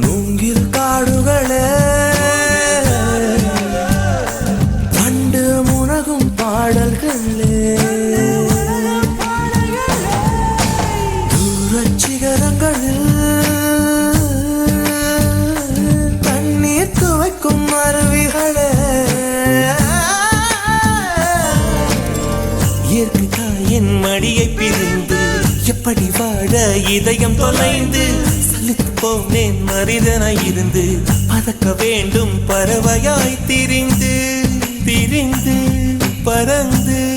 மூங்கில் காடுகளே. கண்டு முனகும் பாடல்களே. தூரச் சிகரங்களில் தண்ணீர் துவைக்கும் அருவிகளே. இயற்கை தாயின் மடியை பிரிந்து எப்படி வாழ இதயம் தொலைந்து சலித்து போனேன் மனிதனாய் இருந்து பறக்க வேண்டும் பறவையாய் திரிந்து திரிந்து பறந்து.